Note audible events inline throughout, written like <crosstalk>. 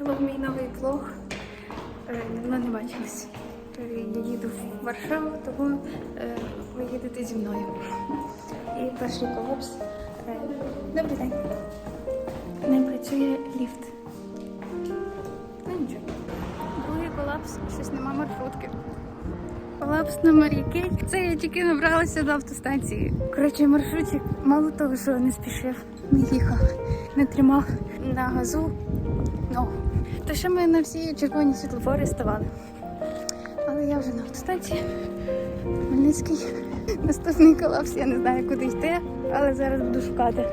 Hello, мій новий влог. Е, Давно не бачились. Е, Я їду в Варшаву, тому е, ви їдете зі мною. І перший колапс. Добрий день. Не працює ліфт. Ну нічого. Другий колапс, щось нема маршрутки. Колапс номер який? Це я тільки набралася до автостанції. Коротше, маршрутик мало того, що не спішив, не їхав, не тримав на газу. Ну, то ще ми на всі червоні світлофори ставали. Але я вже на автостанції. Хмельницький. Наступний колапс, я не знаю, куди йти, але зараз буду шукати.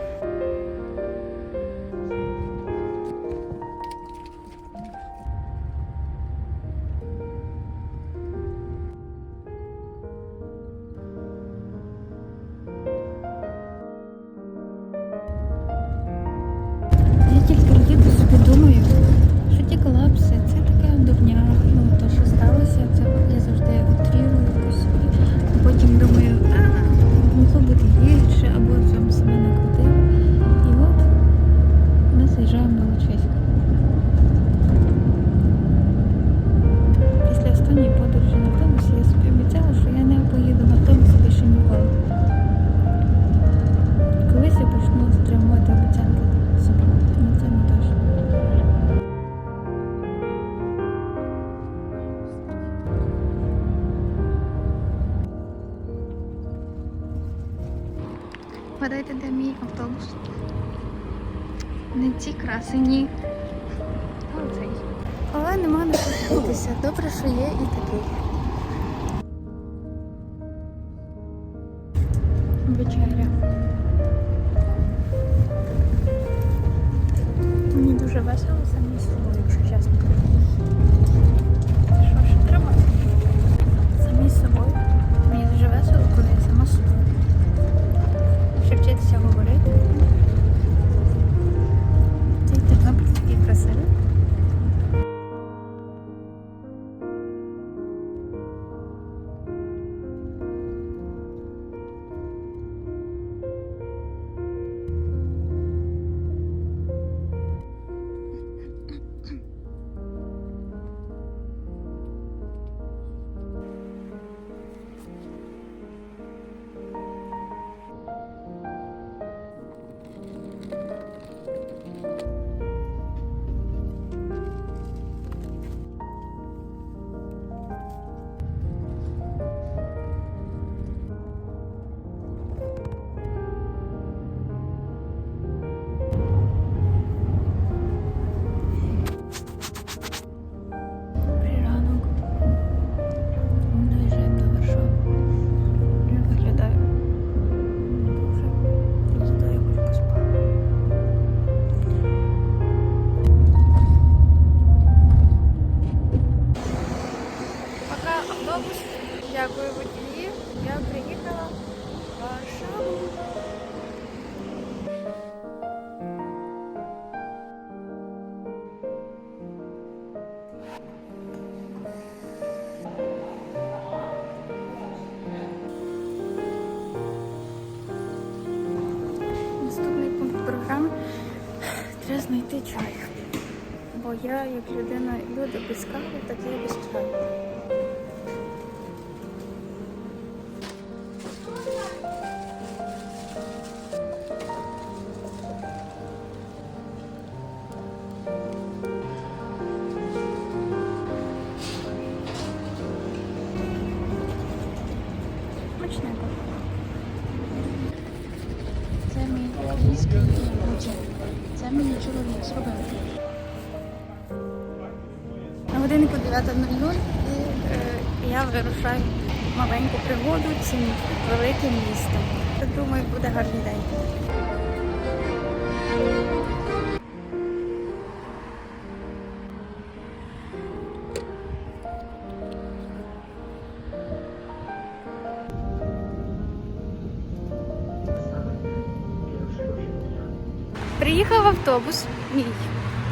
Не ці оцей. Але нема не що. Добре, що є і такий. Вечеря. Мені дуже весело самі собою, якщо чесно. Знайти чай. Бо я, як людина, люди без кави, так я без чаю. На годиннику 9.00 і е, я вирушаю маленьку пригоду цим великим містом. Думаю, буде гарний день. Автобус, мій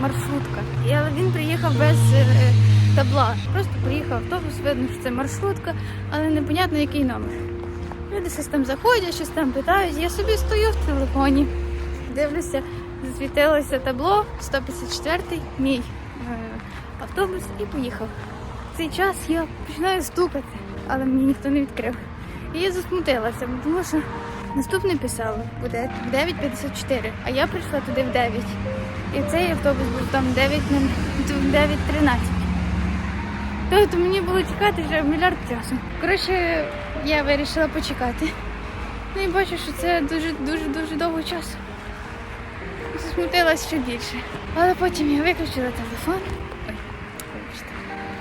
маршрутка. І, але він приїхав без е, табла. Просто приїхав автобус, видно, що це маршрутка, але непонятно який номер. Люди щось там заходять, щось там питають. Я собі стою в телефоні, дивлюся, засвітилося табло 154-й мій автобус і поїхав. В цей час я починаю стукати, але мені ніхто не відкрив. І я засмутилася, тому що наступне писало буде в 9.54, а я прийшла туди в 9. І цей автобус був там 9, в 9.13. Тобто мені було чекати вже мільярд часу. Коротше, я вирішила почекати. Ну і бачу, що це дуже дуже дуже довго часу. Засмутилась ще більше. Але потім я виключила телефон. Ой, вибачте.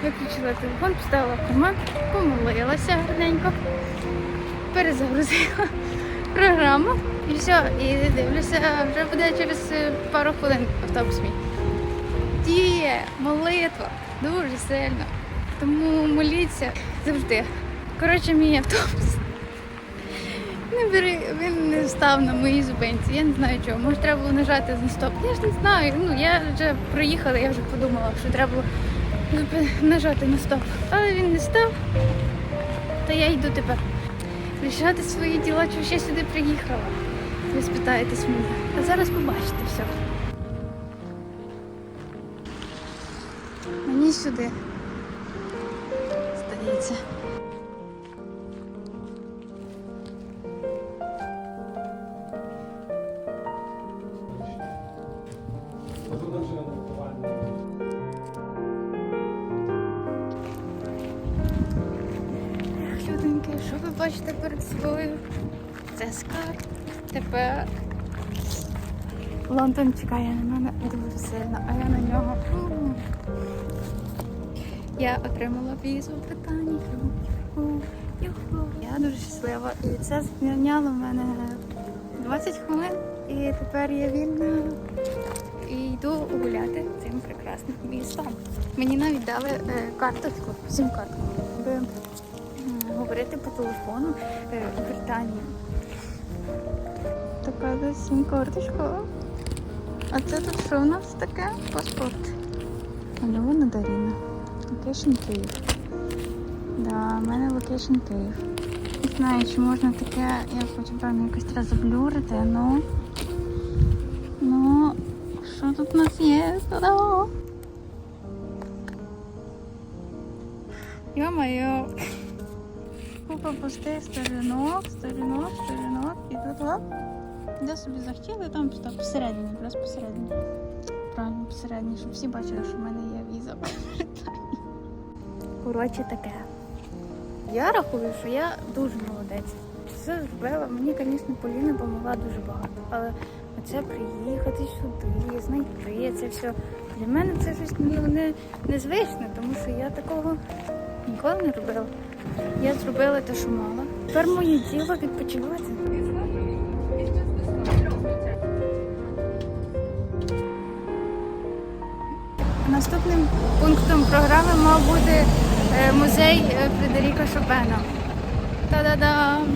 Виключила телефон, поставила в карман, помолилася гарненько, перезагрузила програму і все. І дивлюся, вже буде через е, пару хвилин автобус мій. Діє молитва дуже сильно. Тому моліться завжди. Коротше, мій автобус. Не бери, він не став на моїй зупинці. Я не знаю чого. Може, треба було нажати на стоп. Я ж не знаю. Ну я вже проїхала, я вже подумала, що треба було нажати на стоп. Але він не став. Та я йду тепер. Рішати свої діла, чи ще сюди приїхала. Ви спитаєтесь мене. А зараз побачите все. Мені сюди. Здається. Це. Тепер Лондон чекає на мене дуже сильно, а я на нього. Я отримала візу в Британію. Я дуже щаслива. І це зайняло в мене 20 хвилин. І тепер я вільна і йду гуляти цим прекрасним містом. Мені навіть дали е, карточку, сім-картку, аби м, говорити по телефону е, в Британії. Така десь сім-карточка. А це тут що у нас таке? Паспорт. Альона Даріна. Локейшн Київ. Да, в мене локейшн Київ. Не знаю, чи можна таке, я потім певно якось треба заблюрити, ну. Ну, що тут у нас є? Та-да! Йо-моє. Купа пустих сторінок, сторінок, сторінок. І тут оп. Де собі захотіли, там стоп, посередині, якраз посередині. Правильно, посередині, щоб всі бачили, що в мене є віза. <laughs> Коротше, таке. Я рахую, що я дуже молодець. Все зробила. Мені, звісно, Поліна допомогла дуже багато. Але оце приїхати сюди, знайти це все. Для мене це щось ну, не, незвичне, тому що я такого ніколи не робила. Я зробила те, що мала. Тепер моє діло відпочивати. Наступним пунктом програми мав бути е, музей е, Фредеріка Шопена. Та-да-дам!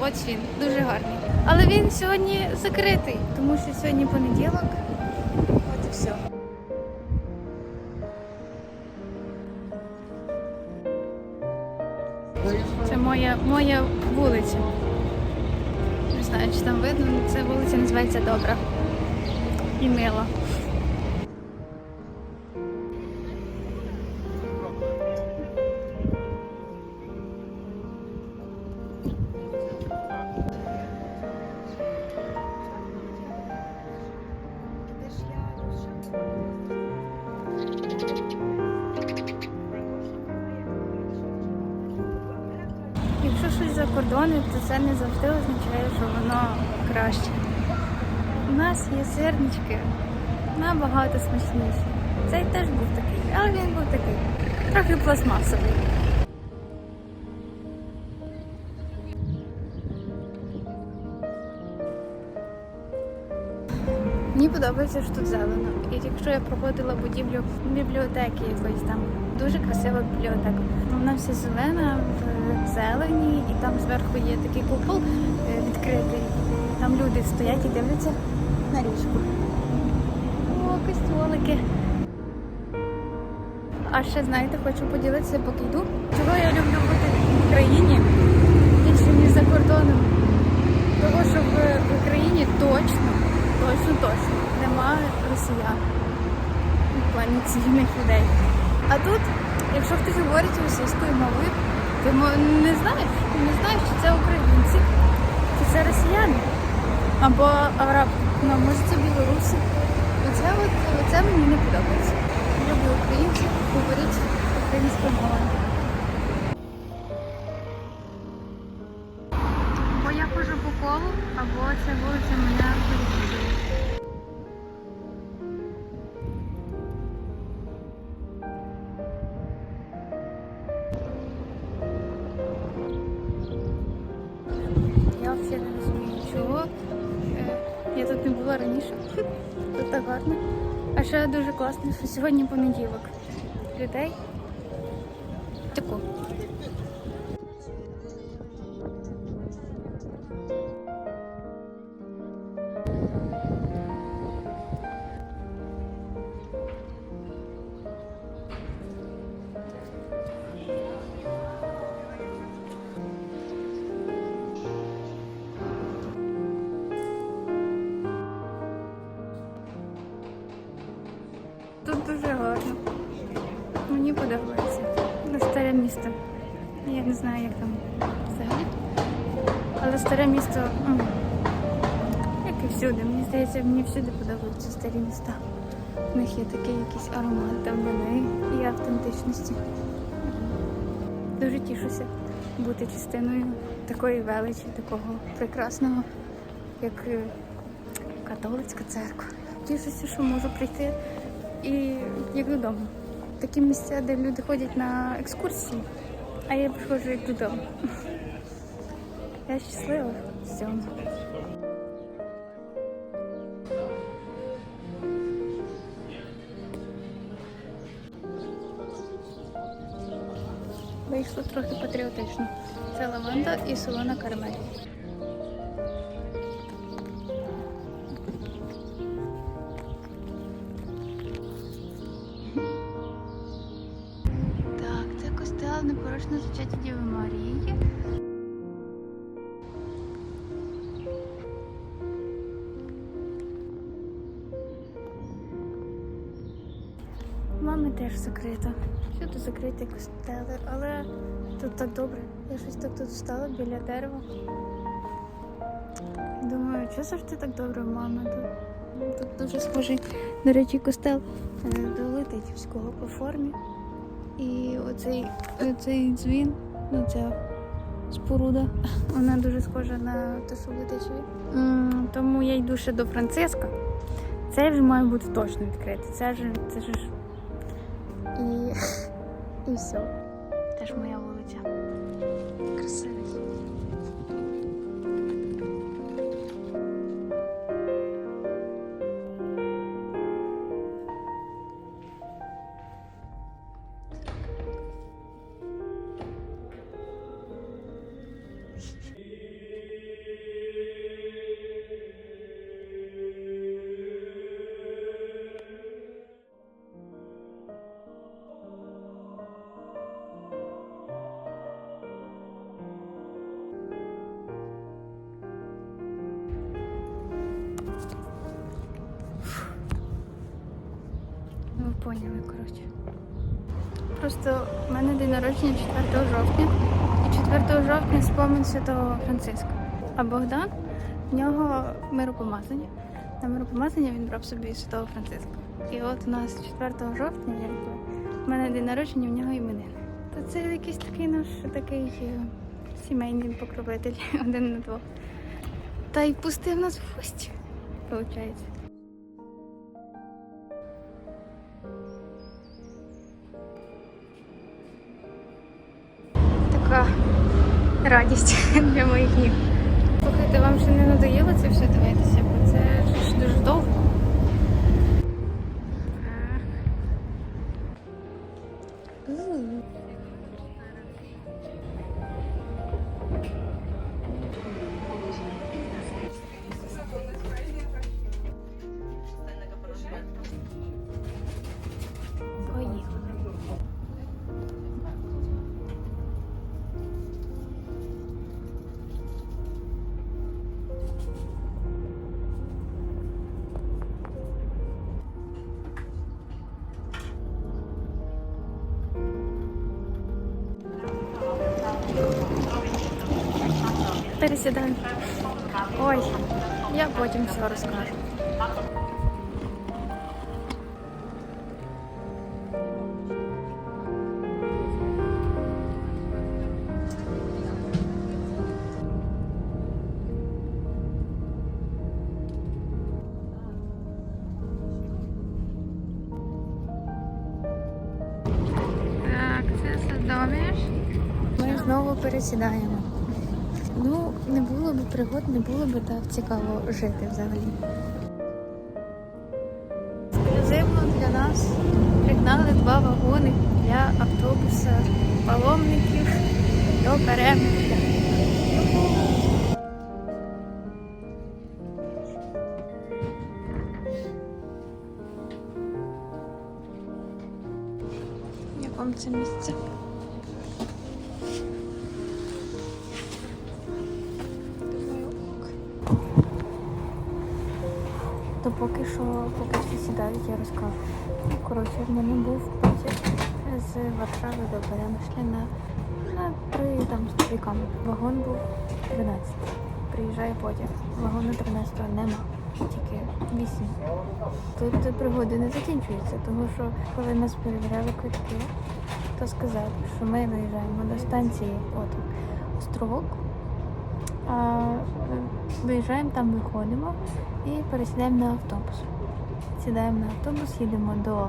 Ось він, дуже гарний. Але він сьогодні закритий, тому що сьогодні понеділок. От і все. Це моя, моя вулиця. Не знаю, чи там видно, але ця вулиця називається Добра. І мила. Якщо щось за кордоном, то це не завжди означає, що воно краще. У нас є сирнички набагато смачніші. Цей теж був такий, але він був такий, трохи пластмасовий. Мені подобається, що тут зелено. І якщо я проходила будівлю бібліотеки якоїсь там, дуже красива бібліотека. Вона вся зелена, зелені, і там зверху є такий купол е, відкритий. Там люди стоять і дивляться на річку. О, костюлики. А ще знаєте, хочу поділитися, поки йду. Чого я люблю бути в Україні більше ніж за кордоном. Того, що в Україні точно, точно, точно немає росіян. В плані юних людей. А тут, якщо хтось говорить російською мовою, ти не знаєш, ти не знаєш, чи це українці, чи це росіяни або араб, ну, може це білоруси. Оце, от, оце мені не подобається. Люблю українців, говоріть українською мовою. Раніше. Тут так гарно. А ще дуже класно, що сьогодні понеділок. Людей. Тако. Старе місто, м, як і всюди. Мені здається, мені всюди подобаються старі міста. У них є такий якийсь аромат давнини і автентичності. Дуже тішуся бути частиною такої величі, такого прекрасного, як е, католицька церква. Тішуся, що можу прийти і як додому. Такі місця, де люди ходять на екскурсії, а я приходжу як додому. Я щаслива в цьому. Вийшло трохи патріотично. Це лаванда і солона карамель. Добре. Я щось так тут встала біля дерева. Думаю, що завжди так добре у мами тут. Тут дуже схожий, до речі, костел е, до Летичівського по формі. І оцей, оцей дзвін, ну ця споруда, вона дуже схожа на те, що в Летичеві. Тому я йду ще до Франциска. Цей вже має бути точно відкритий. Це ж це ж. І, <laughs> і все. Теж моя вулиця. Народження 4 жовтня. І 4 жовтня спомин Святого Франциска. А Богдан, в нього миропомазання. На миропомазання він брав собі Святого Франциска. І от у нас 4 жовтня, в мене день народження, в нього іменини. То це якийсь такий наш такий е, сімейний покровитель <laughs> один на двох. Та й пустив нас в гості, виходить. Радість для моїх ніг. Слухайте, вам ще не надоїло це все дивитися, бо це ж дуже довго. пересідаємо. Ой, я потім все розкажу. Так, це Садоміж. Ми знову пересідаємо. Пригод, не було б так цікаво жити взагалі. Ексклюзивно для нас пригнали два вагони для автобуса паломників до Перемишля. Я розкажу. Ну, Коротше, в мене був потяг з Варшави до Перемишля на, на три там з чоловіками. Вагон був 12. Приїжджає потяг. Вагону 13 нема. Тільки 8. Тут пригоди не закінчуються, тому що коли нас перевіряли квитки, то сказали, що ми виїжджаємо до станції от, Островок. А виїжджаємо, там виходимо і пересідаємо на автобус. Сідаємо на автобус, їдемо до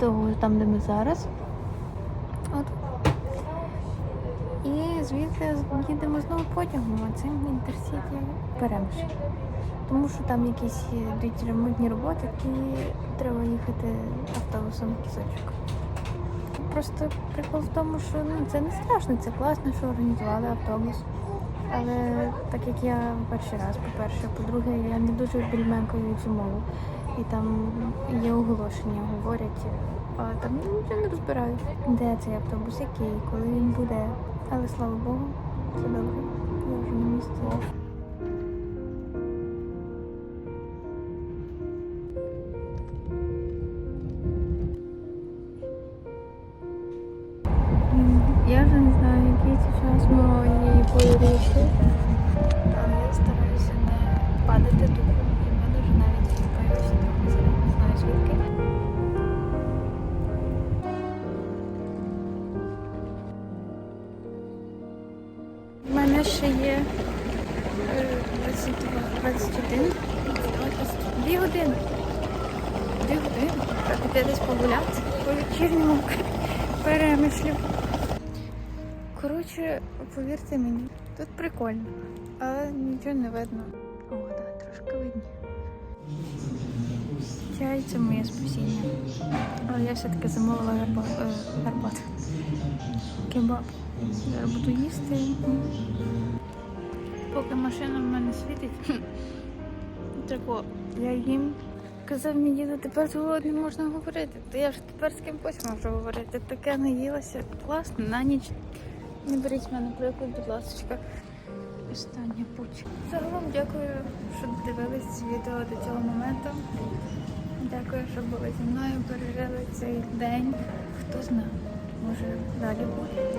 того, там, де ми зараз. От. І звідти їдемо знову потягом, а цим інтерсіті Перемиш. Тому що там якісь йдуть ремонтні роботи, і треба їхати автобусом в кісочок. Просто прикол в тому, що ну, це не страшно, це класно, що організували автобус. Але так як я перший раз, по-перше, по-друге, я не дуже більменькою цю мову. І там є оголошення, говорять, а там я не розбираю. Де цей автобус, який, коли він буде. Але слава Богу, все добре. Я вже на місці. Я вже не знаю, 21, 2 години. Дві години. Піти десь погуляти по вечірньому <laughs> перемишлю. Коротше, повірте мені, тут прикольно, але нічого не видно. О, так, трошки видно. Чай це моє спасіння. Але я все-таки замовила. Е, гарбат. Кебаб. Зараз буду їсти. Поки машина в мене світить. Тако, я їм. Казав мені діду, тепер з голодним можна говорити. То я вже тепер з ким хочеш можу говорити. Таке наїлася. Класно, на ніч. Не беріть мене приклад, будь ласка. Остання путь. Загалом дякую, що дивились відео до цього моменту. Дякую, що були зі мною, пережили цей день. Хто знає, може далі буде.